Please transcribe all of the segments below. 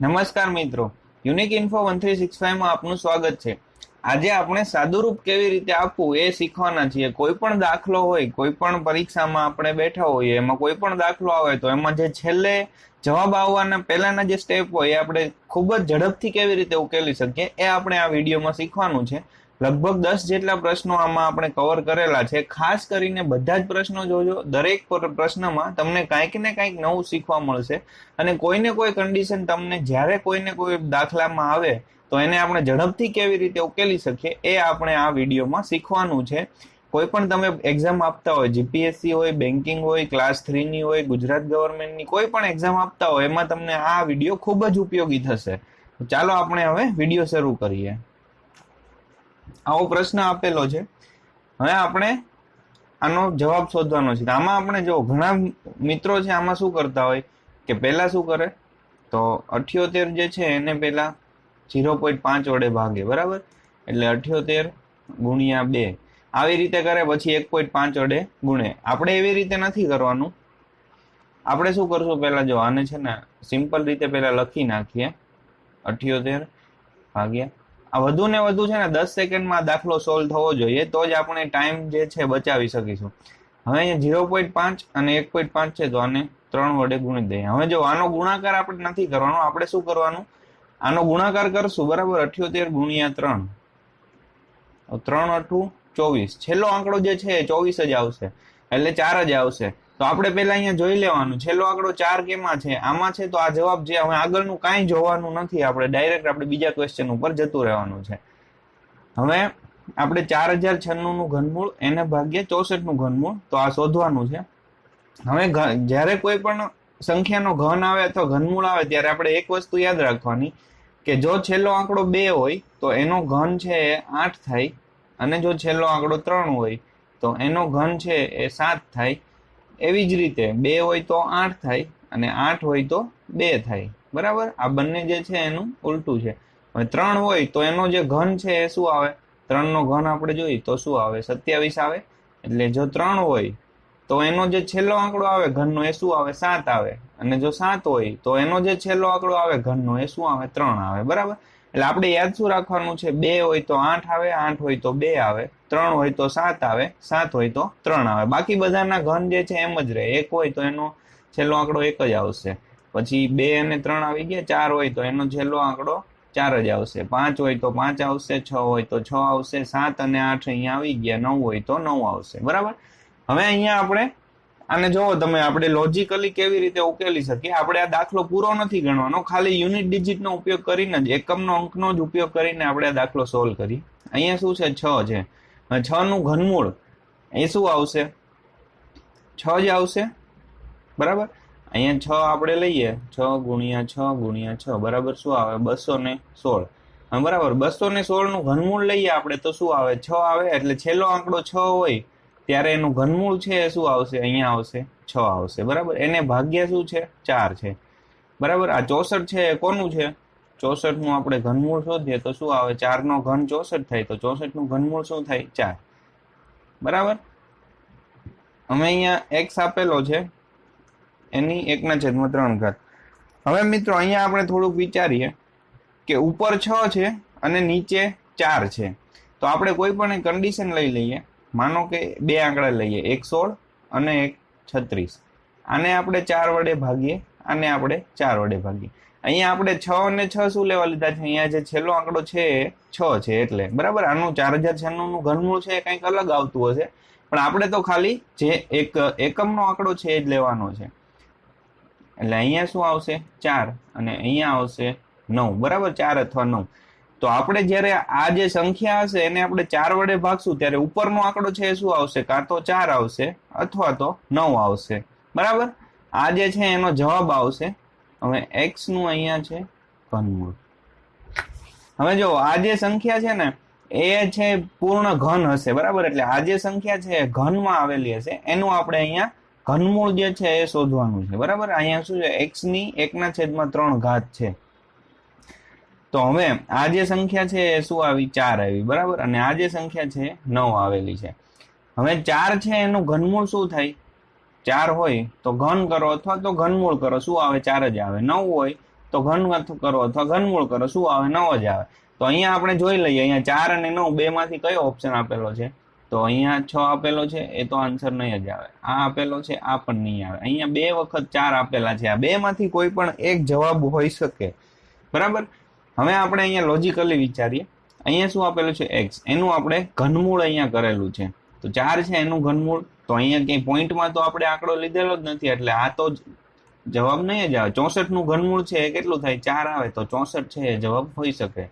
નમસ્કાર મિત્રો. Unique info one three six ફાઈવમાં આપનું સ્વાગત છે. આજે આપણે સાદુરૂપ કેવી રીતે આપવું એ શીખવાના છીએ. કોઈ પણ દાખલો હોય, કોઈ પણ પરીક્ષામાં આપણે બેઠા હોઈએ, એમાં કોઈ પણ દાખલો આવે તો એમાં જે છેલ્લે જવાબ આવવાના પહેલાના જે સ્ટેપ હોય એ આપણે ખૂબ જ ઝડપથી કેવી રીતે ઉકેલી શકીએ એ આપણે આ વિડીયોમાં શીખવાનું છે. લગભગ દસ જેટલા પ્રશ્નો આમાં આપણે કવર કરેલા છે. ખાસ કરીને બધા જ પ્રશ્નો જોજો. દરેક પ્રશ્નમાં તમને કાંઈક ને કાંઈક નવું શીખવા મળશે. અને કોઈને કોઈ કન્ડિશન તમને જ્યારે કોઈને કોઈ દાખલામાં આવે, તો એને આપણે ઝડપથી કેવી રીતે ઉકેલી શકીએ, એ આપણે આ વિડીયોમાં શીખવાનું છે. કોઈ પણ તમે એક્ઝામ આપતા હોય જીપીએસસી હોય બેન્કિંગ હોય ક્લાસ થ્રીની હોય, ગુજરાત ગવર્મેન્ટની કોઈ પણ એક્ઝામ આપતા હોય, એમાં તમને આ વીડિયો ખૂબ જ ઉપયોગી થશે. ચાલો આપણે હવે વીડિયો શરૂ કરીએ. આવો પ્રશ્ન આપેલો છે. હવે આપણે આનો જવાબ શોધવાનો છે. આમાં આપણે જો ઘણા મિત્રો છે આમાં શું કરતા હોય કે પહેલા શું કરે? તો અઠ્યોતેર જે છે એને પહેલા ઝીરો પોઈન્ટ પાંચ વડે ભાગે, બરાબર? એટલે અઠ્યોતેર ગુણ્યા બે. આવી રીતે કરે, પછી એક પોઈન્ટ પાંચ વડે ગુણે. આપણે એવી રીતે નથી કરવાનું. આપણે શું કરશું પહેલા જો આને છે ને સિમ્પલ રીતે પહેલા લખી નાખીએ. અઠ્યોતેર ભાગ્યા આ વધુ ને વધુ છે ને દસ સેકન્ડમાં દાખલો સોલ્વ થવો જોઈએ, તો જ આપણે ટાઈમ જે છે બચાવી શકીશું. હવે અહીંયા ઝીરો પોઈન્ટ પાંચ અને એક પોઈન્ટ પાંચ છે, તો આને ત્રણ વડે ગુણી દઈએ. હવે જો આનો ગુણાકાર આપણે નથી કરવાનો, આપણે શું કરવાનું? આનો ગુણાકાર કરશું, બરાબર? અઠ્યોતેર ગુણ્યા ત્રણ. ત્રણ અઠું ચોવીસ. છેલ્લો આંકડો જે છે એ ચોવીસ જ આવશે, એટલે ચાર જ આવશે. તો આપણે પહેલા અહીંયા જોઈ લેવાનું. છેલ્લો આંકડો ચાર કેમાં છે? આમાં છે તો આ જવાબ જે હવે આગળનું કાંઈ જોવાનું નથી. આપણે ડાયરેક્ટ આપણે બીજા ક્વેશ્ચન ઉપર જતું રહેવાનું છે. હવે આપણે ચાર હજાર છન્નું નું ઘનમૂળ એને ભાગ્યે ચોસઠનું ઘનમૂળ, તો આ શોધવાનું છે. હવે જ્યારે કોઈ પણ સંખ્યાનો ઘન આવે અથવા ઘનમૂળ આવે ત્યારે આપણે એક વસ્તુ યાદ રાખવાની કે જો છેલ્લો આંકડો બે હોય, તો એનો ઘન છે એ આઠ થાય અને જો છેલ્લો આંકડો ત્રણ હોય, તો એનો ઘન છે એ સાત થાય. એવી જ રીતે બે હોય તો આઠ થાય અને આઠ હોય તો બે થાય. બરાબર? આ બંને જે છે એનું ઉલટું છે. હવે ત્રણ હોય તો એનો જે ઘન છે એ શું આવે? ત્રણનો ઘન આપણે જોઈએ તો શું આવે? સત્યાવીસ આવે. એટલે જો ત્રણ હોય તો એનો જે છેલ્લો આંકડો આવે ઘનનો એ શું આવે? સાત આવે. અને જો સાત હોય તો એનો જે છેલ્લો આંકડો આવે ઘનનો એ શું આવે? ત્રણ આવે. બરાબર? એટલે આપણે યાદ શું રાખવાનું છે? બે હોય તો આઠ આવે, આઠ હોય તો બે આવે, ત્રણ હોય તો સાત આવે, સાત હોય તો ત્રણ આવે. બાકી બધાના ઘન જે છે એમ જ રહે. એક હોય તો એનો છેલ્લો આંકડો એક જ આવશે. પછી બે અને ત્રણ આવી ગયા, ચાર હોય તો એનો છેલ્લો આંકડો ચાર જ આવશે. પાંચ હોય તો પાંચ આવશે, છ હોય તો છ આવશે, સાત અને આઠ અહીંયા આવી ગયા, નવ હોય તો નવ આવશે. બરાબર? હવે અહીંયા આપણે આને જોવો તમે, આપણે લોજિકલી કેવી રીતે ઉકેલી શકીએ? આપણે આ દાખલો પૂરો નથી ગણવાનો, ખાલી યુનિટ ડિજિટનો ઉપયોગ કરીને જ, એકમનો અંકનો જ ઉપયોગ કરીને આપણે આ દાખલો સોલ્વ કરી અહીંયા શું છે? છ છે. છ નું ઘનમૂળ, એ શું આવશે? છ જ આવશે. બરાબર? અહીંયા છ આપણે લઈએ. છ ગુણ્યા છ ગુણ્યા છ. બરાબર શું આવે? બસો ને સોળ. બરાબર. બસો ને સોળનું ઘનમૂળ લઈએ આપણે તો શું આવે? છ આવે. એટલે છેલ્લો આંકડો છ હોય ત્યારે એનું ઘનમૂળ છે એ શું આવશે? અહીંયા આવશે. છ આવશે. બરાબર? એને ભાગ્ય શું છે? ચાર છે. બરાબર? આ ચોસઠ છે એ કોનું છે? ચોસઠનું આપણે ઘનમૂળ શોધીએ તો શું આવે? ચારનો ઘન ચોસઠ થાય તો ચોસઠનું ઘનમૂળ શું થાય? ચાર. બરાબર? અમે અહીંયા એક્સ આપેલો છે. એની એકના છેદમાં ત્રણ ઘાત. હવે મિત્રો, અહીંયા આપણે થોડુંક વિચારીએ કે ઉપર છ છે અને નીચે ચાર છે. તો આપણે કોઈ પણ કન્ડિશન લઈ લઈએ. માનો કે બે આંકડા લઈએ, એક સોળ અને એક છત્રીસ. આને આપણે ચાર વડે ભાગીએ, આને આપણે ચાર વડે ભાગીએ. અહીંયા આપણે છ અને છ શું લેવા લીધા છે? અહીંયા જે છેલ્લો આંકડો છે, છ છે એટલે. બરાબર? આનું ચાર હજાર છન્નુંનું ઘનમૂળ છે, એ કંઈક અલગ આવતું હશે. પણ આપણે તો ખાલી જે એક એકમનો આંકડો છે, એ જ લેવાનો છે. એટલે અહીંયા શું આવશે? ચાર. અને અહીંયા આવશે નવ. બરાબર? ચાર અથવા નવ. તો આપણે જ્યારે આ જે સંખ્યા હશે એને આપણે ચાર વડે ભાગશું, ત્યારે ઉપરનો આંકડો છે શું આવશે? કાં તો ચાર આવશે અથવા તો નવ આવશે. બરાબર? આ જે છે એનો જવાબ આવશે. હવે એક્સનું અહીંયા છે ઘનમૂળ. હવે જો આ જે સંખ્યા છે ને, એ છે પૂર્ણ ઘન હશે, બરાબર? એટલે આ જે સંખ્યા છે ઘનમાં આવેલી હશે. એનું આપણે અહીંયા ઘનમૂળ જે છે એ શોધવાનું છે. બરાબર? અહીંયા શું છે? એક્સની એકના છેદમાં ત્રણ ઘાત છે. તો હવે આ જે સંખ્યા છે એ શું આવી? ચાર આવી, બરાબર? અને આ જે સંખ્યા છે નવ આવેલી છે. હવે ચાર છે એનું ઘનમૂળ શું થાય? ચાર હોય તો ઘન કરો અથવા તો ઘનમૂળ કરો. શું આવે? ચાર જ આવે. નવ હોય તો ઘન કરો અથવા ઘનમૂળ કરો. શું આવે? નવ જ આવે. તો અહીંયા આપણે જોઈ લઈએ. અહીંયા ચાર અને નવ બે માંથી કયો ઓપ્શન આપેલો છે? તો અહીંયા છ આપેલો છે. એ તો આન્સર નહીં જ આવે. આ આપેલો છે, આ પણ નહીં આવે. અહીંયા બે વખત ચાર આપેલા છે. આ બે માંથી કોઈ પણ એક જવાબ હોઈ શકે. બરાબર? હવે આપણે અહીંયા લોજિકલી વિચારીએ. અહીંયા શું આપેલું છે? એક્સ એનું આપણે ઘનમૂળ અહીંયા કરેલું છે. તો ચાર છે, એનું ઘનમૂળ. તો અહીંયા ક્યાંય પોઈન્ટમાં તો આપણે આંકડો લીધેલો જ નથી, એટલે આ તો જવાબ નહીં જ આવે. ચોસઠનું ઘનમૂળ છે, એ કેટલું થાય? ચાર આવે, તો ચોસઠ છે, એ જવાબ હોઈ શકે.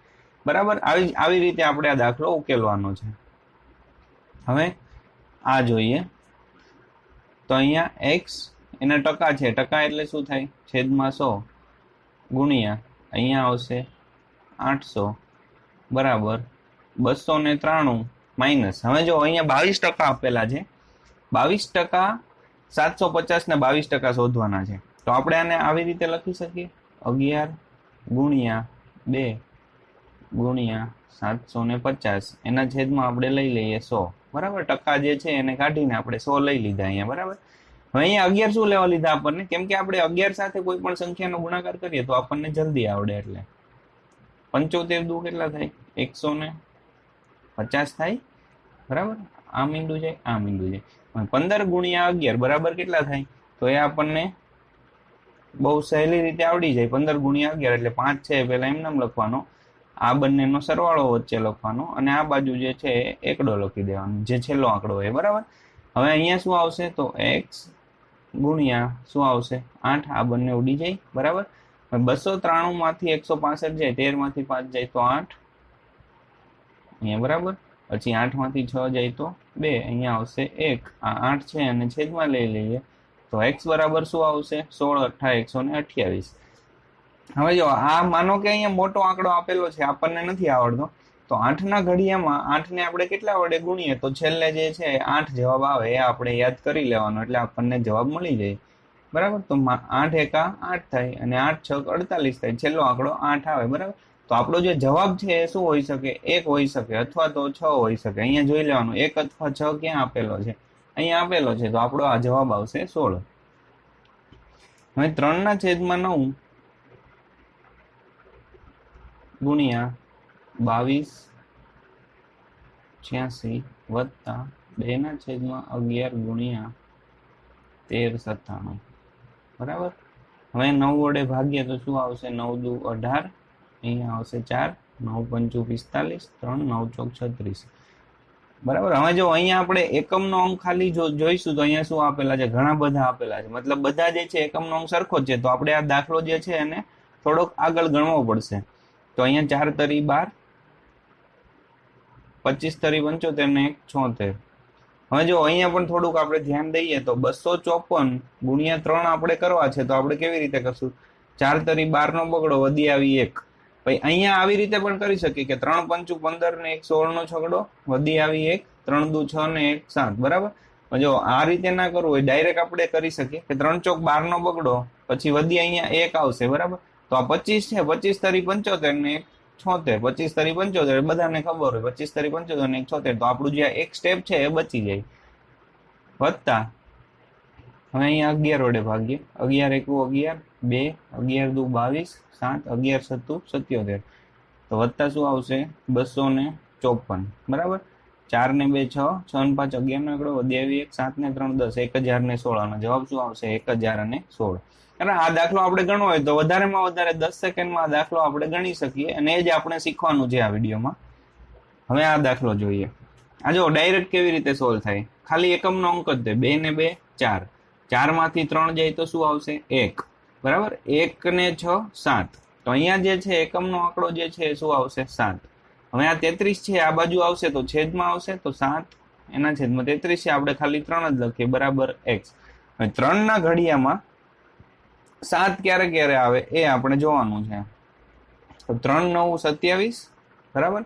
બરાબર? આવી આવી રીતે આપણે આ દાખલો ઉકેલવાનો છે. હવે આ જોઈએ. તો અહીંયા એક્સ એના ટકા છે. ટકા એટલે શું થાય? છેદમાં સો ગુણ્યા અહીંયા આવશે આઠસો. બરાબર. બસો ને ત્રાણું માઇનસ હવે જો અહીંયા બાવીસ ટકા આપેલા છે. બાવીસ ટકા સાતસો પચાસ ને બાવીસ ટકા શોધવાના છે. તો આપણે આને આવી રીતે લખી શકીએ? અગિયાર ગુણ્યા બે ગુણ્યા સાતસો ને પચાસ. એના છેદમાં આપણે લઈ લઈએ સો. બરાબર? ટકા જે છે એને કાઢીને આપણે સો લઈ લીધા અહીંયા. બરાબર? હવે અહીંયા અગિયાર શું લેવા લીધા આપણને? કેમ કે આપણે અગિયાર સાથે કોઈ પણ સંખ્યાનો ગુણાકાર કરીએ તો આપણને જલ્દી આવડે એટલે. પંચોતેર દુ કેટલા થાય? એકસો ને પચાસ થાય? બરાબર? આ મીંડુ છે આ મીંડુ છે પંદર ગુણ્યા અગિયાર, બરાબર કેટલા થાય? તો એ આપણને બહુ સહેલી રીતે આવડી જાય. પંદર ગુણ્યા અગિયાર એટલે પાંચ છે પેલા એમ નામ લખવાનો. આ બંનેનો સરવાળો વચ્ચે લખવાનો અને આ બાજુ જે છે, એ એકડો લખી દેવાનો. જે છેલ્લો આંકડો હોય, બરાબર? હવે અહીંયા શું આવશે? તો એક્સ ગુણ્યા શું આવશે? આઠ, આ બંને ઉડી જાય, બરાબર? બસો ત્રાણું માંથી એકસો પાસઠ જાય, તેરમાંથી પાંચ જાય તો આઠ. અહીંયા બરાબર? પછી આઠમાંથી છ જાય તો બે, અહીંયા આવશે એક. આ આઠ છે અને છેદમાં લઈ લઈએ તો એક્સ બરાબર શું આવશે? સોળ અઠા એકસો ને અઠ્યાવીસ. હવે જો, આ માનો કે અહીંયા મોટો આંકડો આપેલો છે, આપણને નથી આવડતો. તો આઠના ઘડિયામાં આઠને આપણે કેટલા વડે ગુણીએ? તો છેલ્લે જે છે આઠ જવાબ આવે, એ આપણે યાદ કરી લેવાનો, એટલે આપણને જવાબ મળી જાય. બરાબર? તો આઠ એકા આઠ થાય અને આઠ છ અડતાલીસ થાય. છેલ્લો આંકડો આઠ આવે, બરાબર? તો આપણો જે જવાબ છે એ શું હોઈ શકે? એક હોઈ શકે અથવા તો છ હોઈ શકે. અહીંયા જોઈ લેવાનું. એક અથવા છ ક્યાં આપેલો છે? અહીંયા આપેલો છે. તો આપણો આ જવાબ આવશે સોળ. હવે ત્રણના છેદમાં નવ ગુણ્યા બાવીસ છ્યાસી વત્તા બેના છેદમાં અગિયાર ગુણ્યા તેર સત્તાણું. બરાબર? હવે નવ વડે ભાગીએ તો શું આવશે? નવ દુ અઢાર, અહીંયા આવશે ચાર, નવ પંચું પિસ્તાલીસ, ત્રણ, નવ ચોક છત્રીસ. બરાબર? હવે જો અહીંયા આપણે એકમનો અંક ખાલી જો જોઈશું તો અહીંયા શું આપેલા છે? ઘણા બધા આપેલા છે. મતલબ બધા જે છે એકમનો અંક સરખો જ છે. તો આપણે આ દાખલો જે છે એને થોડોક આગળ ગણવો પડશે. તો અહીંયા ચાર તરી બાર, પચીસ તરી પંચોતેર ને એક છોતેર. હવે જો અહીંયા પણ થોડુંક આપણે ધ્યાન દઈએ તો બસો ચોપન ગુણ્યા ત્રણ આપણે કરવા છે, તો આપણે કેવી રીતે કરશું? ચાર તરી બાર નો બગડો, વધી આવી એક. પછી અહીંયા આવી રીતે પણ કરી શકીએ કે ત્રણ પંચુ પંદર ને એક સોળ નો છગડો, વધી આવી એક, ત્રણ દુ છ ને એક સાત, બરાબર? જો આ રીતે ના કરવું હોય, ડાયરેક્ટ આપણે કરી શકીએ કે ત્રણ ચોક બાર નો બગડો, પછી વધી અહીંયા એક આવશે, બરાબર? તો આ પચીસ છે, પચીસ તરી પંચોતેર ને એક. છોતેર પચીસ તરી પંચોતેર બધાને ખબર હોય. પચીસ તરી પંચોતેર ને એક છોતેર, તો આપણું જે એક સ્ટેપ છે એ બચી જાય. વત્તા, હવે અહીંયા અગિયાર વડે ભાગીએ. અગિયાર એકુ અગિયાર, બે, અગિયાર દુ બાવીસ, સાત, અગિયાર સત્તુ, સત્યોતેર. તો વત્તા શું આવશે? બસો ને ચોપન. બરાબર? ચાર ને બે છ છ ને પાંચ, અગિયાર નો એકડો વધી એક, સાત ને ત્રણ, દસ, એક હજાર ને સોળ. અને જવાબ શું આવશે? એક હજાર અને સોળ. અને આ દાખલો આપણે ગણવો હોય તો વધારેમાં વધારે દસ સેકન્ડમાં આ દાખલો આપણે ગણી શકીએ અને એ જ આપણે શીખવાનું છે આ વિડીયોમાં. હવે આ દાખલો જોઈએ. આ જો ડાયરેક્ટ કેવી રીતે સોલ્વ થાય? ખાલી એકમનો અંક જ બે ને બે, ચાર. ચારમાંથી ત્રણ જાય તો શું આવશે? એક. બરાબર? એક ને છ, સાત. તો અહીંયા જે છે, એકમનો આંકડો જે છે શું આવશે? સાત. હવે આ તેત્રીસ છે, આ બાજુ આવશે તો છેદમાં આવશે, તો સાત, એના છેદમાં તેત્રીસ છે, આપણે ખાલી ત્રણ જ લખીએ, બરાબર એક્સ. ત્રણ ના ઘડિયામાં સાત ક્યારે ક્યારે આવે એ આપણે જોવાનું છે. તો ત્રણ નવ સત્યાવીસ, બરાબર?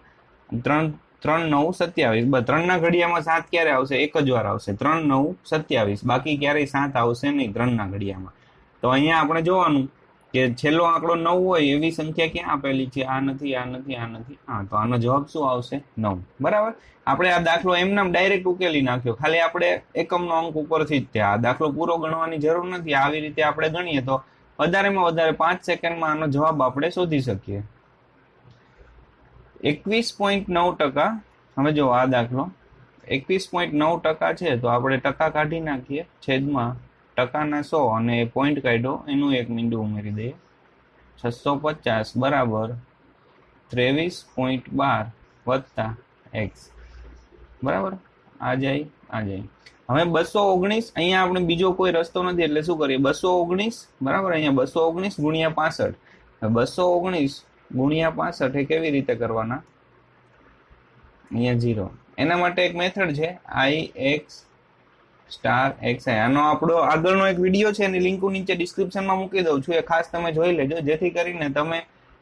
ત્રણ ત્રણ નવ સત્યાવીસ, બસ ત્રણ ના ઘડિયામાં સાત ક્યારે આવશે? એક જ વાર આવશે. ત્રણ નવ સત્યાવીસ, બાકી ક્યારેય સાત આવશે નહીં ત્રણ ના ઘડિયામાં. તો અહીંયા આપણે જોવાનું કે છેલ્લો આંકડો નવ હોય એવી સંખ્યા ક્યાં આપેલી છે? આ નથી આ નથી આ નથી. હા, તો આનો જવાબ શું આવશે? નવ. બરાબર? આપણે આ દાખલો એમનામ ડાયરેક્ટ ઉકેલી નાખ્યો. ખાલી આપણે એકમનો અંક ઉપરથી જ છે આ દાખલો પૂરો ગણવાની જરૂર નથી. આવી રીતે આપણે ગણીએ તો વધારેમાં વધારે પાંચ સેકન્ડમાં આનો જવાબ આપણે શોધી શકીએ. એકવીસ પોઈન્ટ નવ ટકા. હવે જો આ દાખલો એકવીસ પોઈન્ટ નવ ટકા છે, તો આપણે ટકા કાઢી નાખીએ છેદમાં ટકાના સો અને પોઈન્ટ કાઢ્યો એનું એક મીંડું ઉમેરી દઈએ. છસો પચાસ બરાબર ત્રેવીસ પોઈન્ટ બાર વત્તા એક્સ. બરાબર? આ જાય આ જાય. હવે બસો ઓગણીસ, અહીંયા આપણે બીજો કોઈ રસ્તો નથી, એટલે શું કરીએ? બસો ઓગણીસ, બરાબર? અહીંયા બસો ઓગણીસ ગુણ્યા પાસઠ. બસો ઓગણીસ ગુણ્યા પાસઠ એ કેવી રીતે કરવાના? અહીંયા ઝીરો એના માટે એક મેથડ છે I X star X I આનો આપણો આગળનો એક વીડિયો છે, એની લિંક નીચે ડિસ્ક્રિપ્શનમાં મૂકી દઉં છું. એ ખાસ તમે જોઈ લેજો. જેથી કરીને તમે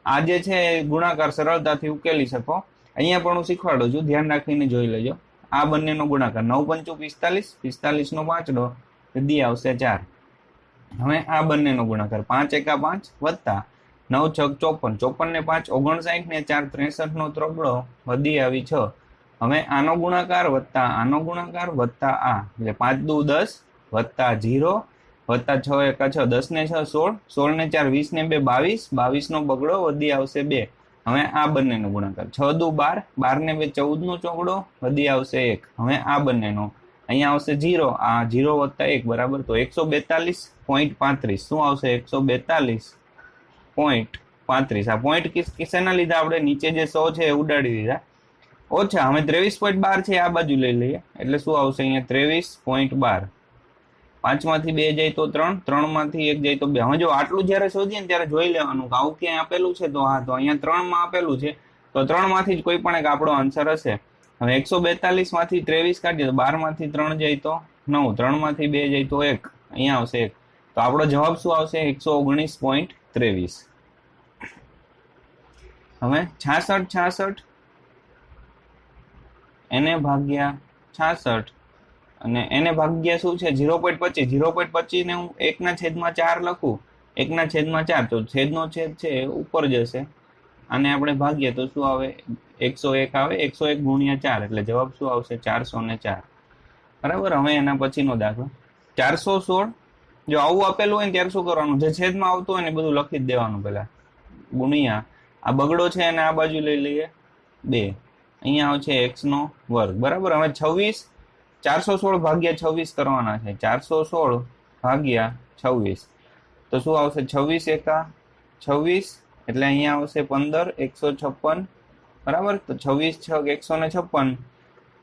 આ જે છે ગુણાકાર સરળતાથી ઉકેલી શકો. અહીંયા પણ હું શીખવાડું છું. ધ્યાન રાખીને જોઈ લેજો. આ બંનેનો ગુણાકાર નવ પંચું પિસ્તાલીસ પિસ્તાલીસ નો પાંચડો દી આવશે ચાર. હવે આ બંનેનો ગુણાકાર પાંચ એકા પાંચ વત્તા નવ છ ચોપન. ચોપન ને પાંચ ઓગણસાઠ ને ચાર ત્રેસઠ નો ત્રબડો વધી આવી છ. હવે આનો ગુણાકાર વત્તા, આનો ગુણાકાર વત્તા આ. એટલે પાંચ દુ દસ વત્તા જીરો વત્તા છ એકા છ. દસ ને છ સોળ સોળ ને ચાર, વીસ ને બે, બાવીસ. બાવીસ નો બગડો, વધી આવશે બે. હવે આ બંનેનો ગુણાકાર. છ દુ બાર બાર ને બે ચૌદ નો ચોગડો, વધી આવશે એક. હવે આ બંનેનો. અહીંયા આવશે જીરો આ જીરો વત્તા એક, બરાબર? તો એકસો બેતાલીસ પોઈન્ટ પાંત્રીસ. શું આવશે? એકસો બેતાલીસ પોઈન્ટ પાંત્રીસ. આ પોઈન્ટ કિસ્સાના લીધે આપણે નીચે જે સો છે એ ઉડાડી દીધા. ઓછા હવે ત્રેવીસ પોઈન્ટ બાર છે આ બાજુ લઈ લઈએ. એટલે શું આવશે અહીંયા? ત્રેવીસ પોઈન્ટ બાર. પાંચમાંથી બે જાય તો ત્રણ, ત્રણમાંથી એક જાય તો બે. હવે જો આટલું જ્યારે શોધીએ ને ત્યારે જોઈ લેવાનું કે આવું ક્યાંય આપેલું છે? તો હા, તો અહીંયા ત્રણમાં આપેલું છે. તો ત્રણમાંથી જ કોઈ પણ એક આપણો આન્સર હશે. હવે એકસો બેતાલીસમાંથી ત્રેવીસ કાઢીએ તો બારમાંથી ત્રણ જાય તો નવ. ત્રણમાંથી બે જાય તો એક. અહીંયા આવશે એક. તો આપણો જવાબ શું આવશે? એકસો ઓગણીસ પોઈન્ટ ત્રેવીસ. હવે છાસઠ છાસઠ એને ભાગ્યા છાસઠ. અને એને ભાગ્યા શું છે? ઝીરો પોઈન્ટ પચીસ. ઝીરો પોઈન્ટ પચીસને હું એકના છેદમાં ચાર લખું. એકના છેદમાં ચાર. તો છેદનો છેદ છે ઉપર જશે. અને આપણે ભાગીએ તો શું આવે? એકસો એક આવે. એકસો એક ગુણ્યા ચાર. એટલે જવાબ શું આવશે? ચારસો ને ચાર. બરાબર? હવે એના પછીનો દાખલો. ચારસો સોળ. જો આવું આપેલું હોય ને ત્યારે શું કરવાનું? જે છેદમાં આવતું હોય ને બધું લખી જ દેવાનું પહેલાં. ગુણ્યા. આ બગડો છે એને આ બાજુ લઈ લઈએ. બે. અહીંયા આવશે એક્સનો વર્ગ. બરાબર? હવે છવ્વીસ, ચારસો સોળ ભાગ્યા છવ્વીસ કરવાના છે. ચારસો સોળ ભાગ્યા છવ્વીસ. તો શું આવશે? છવ્વીસ એકા છવ્વીસ, એટલે અહીંયા આવશે પંદર, એકસો છપ્પન. બરાબર? તો છવ્વીસ છ એકસો ને છપ્પન.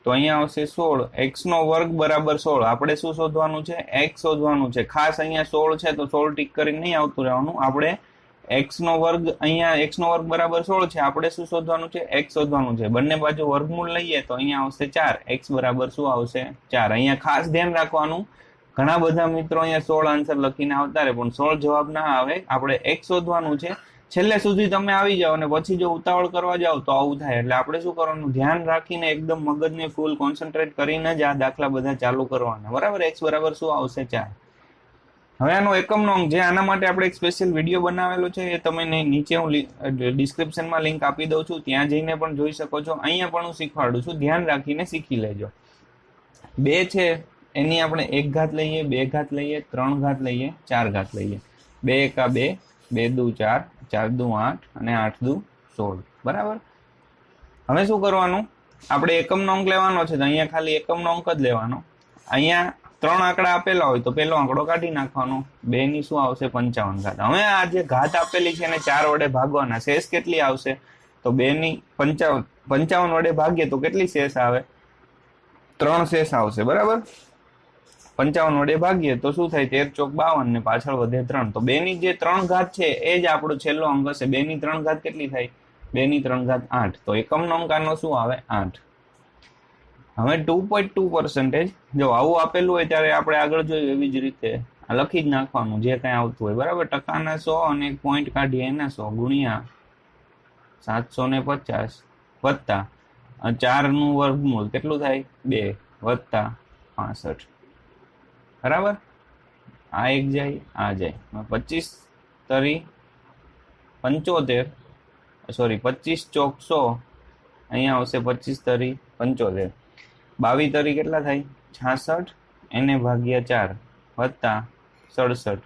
તો અહીંયા આવશે સોળ. એક્સ નો વર્ગ બરાબર સોળ. આપણે શું શોધવાનું છે? એક્સ શોધવાનું છે. ખાસ અહીંયા સોળ છે તો સોળ ટીક કરીને નહીં આવતું રહેવાનું. આપણે એક્સ નો વર્ગ અહીંયા એક્સ નો વર્ગ બરાબર સોળ છે. આપણે શું શોધવાનું છે? એક્સ શોધવાનું છે. બંને બાજુ વર્ગમૂળ લઈએ તો અહીંયા આવશે ચાર. એક્સ બરાબર શું આવશે? ચાર. અહીંયા ખાસ ધ્યાન રાખવાનું. ઘણા બધા મિત્રો અહીંયા સોળ આન્સર લખીને આવતા રહે, પણ સોળ જવાબ ના આવે. આપણે એક્સ શોધવાનું છે. છેલ્લે સુધી તમે આવી જાઓ અને પછી જો ઉતાવળ કરવા જાઓ તો આવું થાય. એટલે આપણે શું કરવાનું? ધ્યાન રાખીને એકદમ મગજને ફૂલ કોન્સન્ટ્રેટ કરીને જ આ દાખલા બધા ચાલુ કરવાના. બરાબર? એક્સ બરાબર શું આવશે? ચાર. હવે આનો એકમનો અંક જે આના માટે આપણે એક સ્પેશિયલ વીડિયો બનાવેલો છે, એ તમે નીચે હું ડિસ્ક્રિપ્શનમાં લિંક આપી દઉં છું. ત્યાં જઈને પણ જોઈ શકો છો. અહીંયા પણ હું શીખવાડું છું. ધ્યાન રાખીને શીખી લેજો. બે છે, એની આપણે એક ઘાત લઈએ, બે ઘાત લઈએ, ત્રણ ઘાત લઈએ, ચાર ઘાત લઈએ. બે એકા બે બે દુ ચાર ચાર દુ આઠ અને આઠ દુ સોળ. બરાબર? હવે શું કરવાનું? આપણે એકમનો અંક લેવાનો છે, તો અહીંયા ખાલી એકમનો અંક જ લેવાનો. અહીંયા ત્રણ આંકડા આપેલા હોય તો પેલો આંકડો કાઢી નાખવાનો. બે ની શું આવશે? પંચાવન ઘાત. હવે આ જે ઘાત આપેલી છે એને ચાર વડે ભાગવાના. શેષ કેટલી આવશે? તો બે ની પંચાવન. પંચાવન વડે ભાગીએ તો કેટલી શેષ આવે? ત્રણ શેષ આવશે. બરાબર? પંચાવન વડે ભાગીએ તો શું થાય? તેર ચોક બાવન ને પાછળ વધે ત્રણ. તો બે ની જે ત્રણ ઘાત છે, એ જ આપણો છેલ્લો અંક હશે. બે ની ત્રણ ઘાત કેટલી થાય? બે ની ત્રણ ઘાત આઠ. તો એકમનો અંકાનો શું આવે? આઠ. હવે ટુ પોઈન્ટ ટુ પર્સન્ટેજ જો આવું આપેલું હોય ત્યારે આપણે આગળ જોઈએ એવી જ રીતે. લખી જ નાખવાનું, જે કાંઈ આવતું હોય. બરાબર? ટકાના સો અને પોઈન્ટ કાઢીએ એના સો ગુણ્યા સાતસો ને પચાસ વત્તા ચારનું વર્ગમૂળ કેટલું થાય? બે વત્તા પાસઠ. બરાબર? આ એક જાય, આ જાય. પચીસ તરી પંચોતેર સોરી પચીસ ચોક સો અહીંયા આવશે પચીસ તરી પંચોતેર. બાવીસ તરી કેટલા થાય? છાસઠ. એને ભાગ્યા ચાર વત્તા સડસઠ.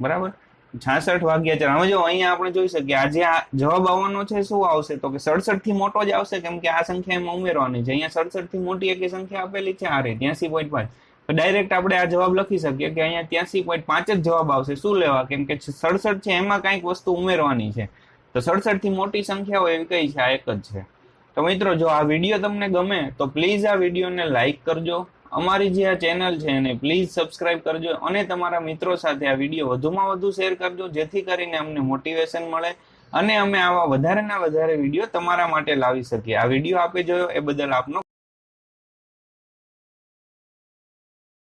બરાબર? છાસઠ વાગ્યા ચાર. હવે જો અહીંયા આપણે જોઈ શકીએ, આજે આ જવાબ આવવાનો છે, શું આવશે? તો કે સડસઠથી મોટો જ આવશે, કેમ કે આ સંખ્યા એમાં ઉમેરવાની છે. અહીંયા સડસઠથી મોટી એક સંખ્યા આપેલી છે, આ રે, ત્યાંસી પોઈન્ટ પાંચ. તો ડાયરેક્ટ આપણે આ જવાબ લખી શકીએ કે અહીંયા ત્યાંસી પોઈન્ટ પાંચ જ જવાબ આવશે. શું લેવા? કેમ કે સડસઠ છે, એમાં કંઈક વસ્તુ ઉમેરવાની છે. તો સડસઠથી મોટી સંખ્યા હોય એવી કઈ છે? આ એક જ છે. તો મિત્રો, જો આ વીડિયો તમને ગમે, તો પ્લીઝ આ વિડીયોને લાઇક કરજો. અમારી જે આ ચેનલ છે એને પ્લીઝ સબસ્ક્રાઇબ કરજો અને તમારા મિત્રો સાથે આ વીડિયો વધુમાં વધુ શેર કરજો, જેથી કરીને અમને મોટિવેશન મળે અને અમે આવા વધારે ના વધારે વીડિયો તમારા માટે લાવી શકીએ. આ વીડિયો આપે જોયો, એ બદલ આપનો